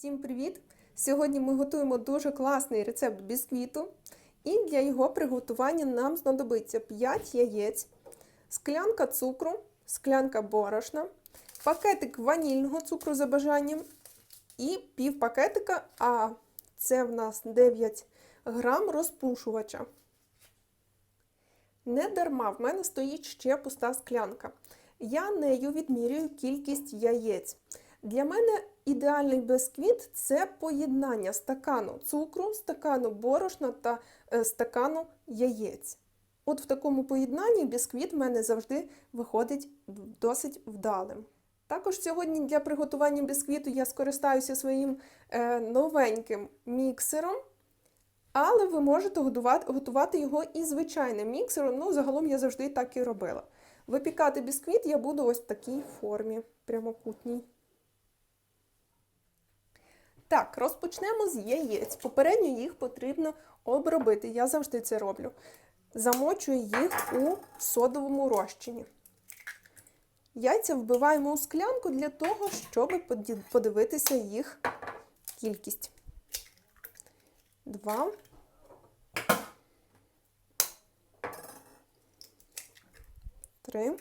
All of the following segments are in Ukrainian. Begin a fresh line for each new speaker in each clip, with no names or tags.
Всім привіт! Сьогодні ми готуємо дуже класний рецепт бісквіту. І для його приготування нам знадобиться 5 яєць, склянка цукру, склянка борошна, пакетик ванільного цукру за бажанням і пів пакетика, а це в нас 9 грам розпушувача. Не дарма в мене стоїть ще пуста склянка. Я нею відмірюю кількість яєць. Для мене ідеальний бисквіт це поєднання стакану цукру, стакану борошна та е, стакану яєць. От в такому поєднанні бісквіт в мене завжди виходить досить вдалим. Також сьогодні для приготування бісквіту я скористаюся своїм е, новеньким міксером. Але ви можете готувати, його і звичайним міксером. Ну, загалом я завжди так і робила. Випікати бісквіт я буду ось в такій формі, прямокутній. Так, розпочнемо з яєць. Попередньо їх потрібно обробити. Я завжди це роблю. Замочую їх у содовому розчині. Яйця вбиваємо у склянку для того, щоб подивитися їх кількість. Два. Три.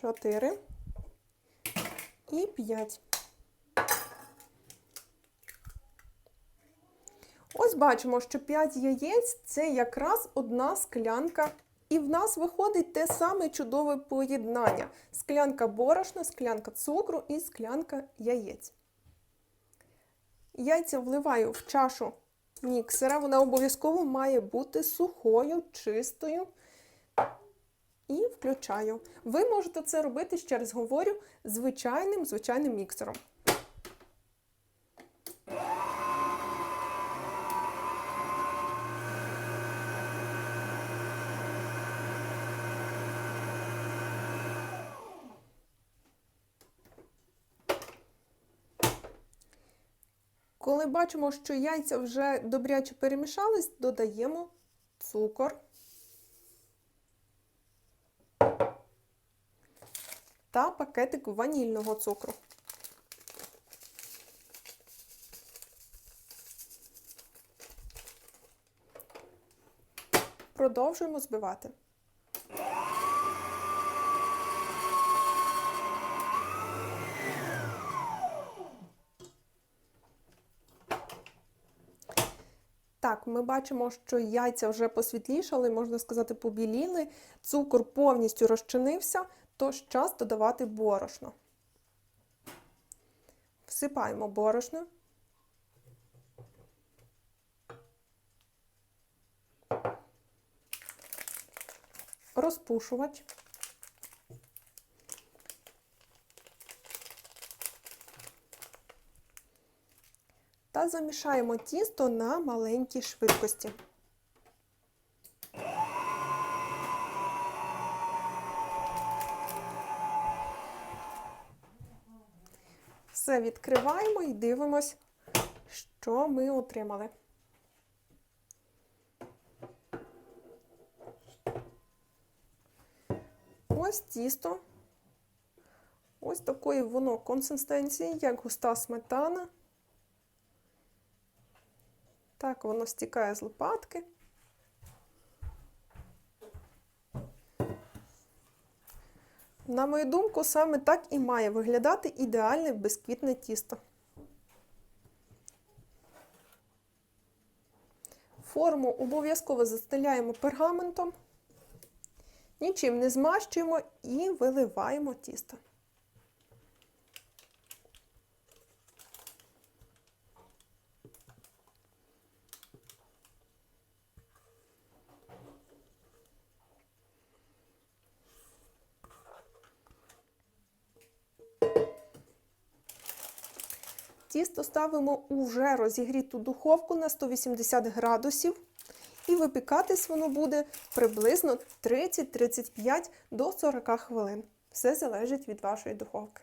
Чотири. І п'ять. Ось бачимо, що 5 яєць це якраз одна склянка. І в нас виходить те саме чудове поєднання: склянка борошна, склянка цукру і склянка яєць. Яйця вливаю в чашу міксера. Вона обов'язково має бути сухою, чистою. І включаю. Ви можете це робити, ще раз говорю, звичайним звичайним міксером. Коли бачимо, що яйця вже добряче перемішались, додаємо цукор та пакетик ванільного цукру. Продовжуємо збивати. Так, ми бачимо, що яйця вже посвітлішали, можна сказати, побіліли, цукор повністю розчинився, тож час додавати борошно. Всипаємо борошно. Розпушувач. Та замішаємо тісто на маленькій швидкості. Все відкриваємо і дивимось, що ми отримали. Ось тісто. Ось такої воно консистенції, як густа сметана. Так, воно стікає з лопатки. На мою думку, саме так і має виглядати ідеальне безквітне тісто. Форму обов'язково застеляємо пергаментом, нічим не змащуємо і виливаємо тісто. Тісто ставимо у вже розігріту духовку на 180 градусів. І випікатись воно буде приблизно 30-35 до 40 хвилин. Все залежить від вашої духовки.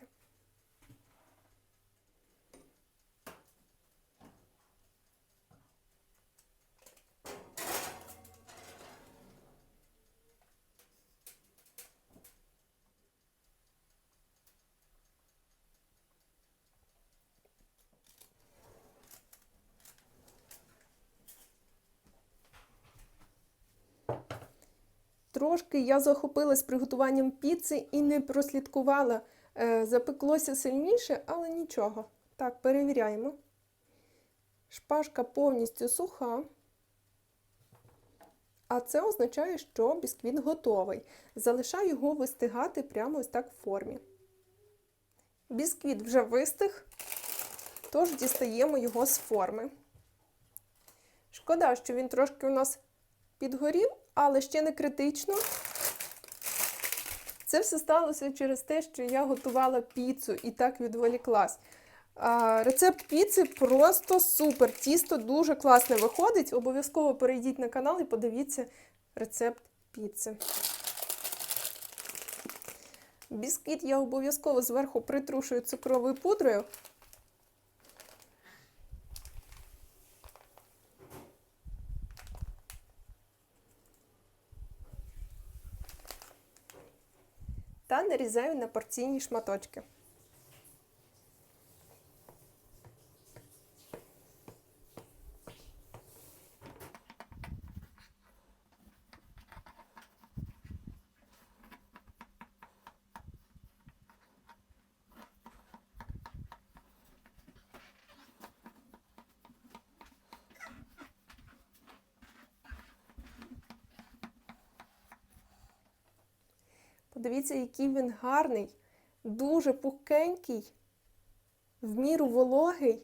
Трошки я захопилась приготуванням піци і не прослідкувала. Е, Запеклося сильніше, але нічого. Так, перевіряємо. Шпажка повністю суха. А це означає, що бісквіт готовий. Залишаю його вистигати прямо ось так в формі. Бісквіт вже вистиг, тож дістаємо його з форми. Шкода, що він трошки у нас підгорів, але ще не критично. Це все сталося через те, що я готувала піцу і так відволіклась. Рецепт піци просто супер. Тісто дуже класне виходить. Обов'язково перейдіть на канал і подивіться рецепт піци. Бісквіт я обов'язково зверху притрушую цукровою пудрою. Та нарізаю на порційні шматочки. Подивіться, який він гарний, дуже пухкенький, в міру вологий,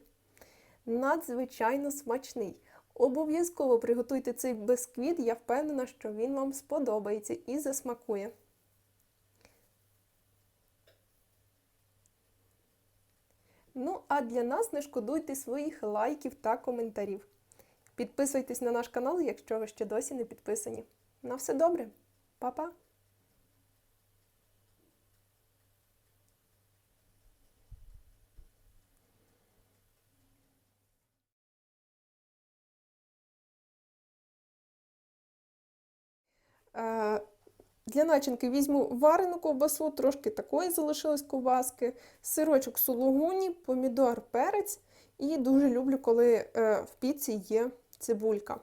надзвичайно смачний. Обов'язково приготуйте цей бисквіт, я впевнена, що він вам сподобається і засмакує. Ну, а для нас не шкодуйте своїх лайків та коментарів. Підписуйтесь на наш канал, якщо ви ще досі не підписані. На все добре, Па-па! Для начинки візьму варену ковбасу, трошки такої залишилось ковбаски, сирочок сулугуні, помідор, перець. І дуже люблю, коли е, в піці є цибулька.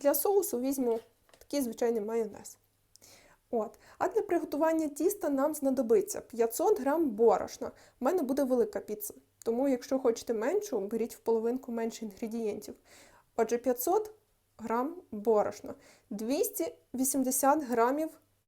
Для соусу візьму такий звичайний майонез. От. А для приготування тіста нам знадобиться 500 г борошна. У мене буде велика піца. Тому, якщо хочете меншу, беріть в половинку менше інгредієнтів. Отже, 500 грам борошна, 280 грамів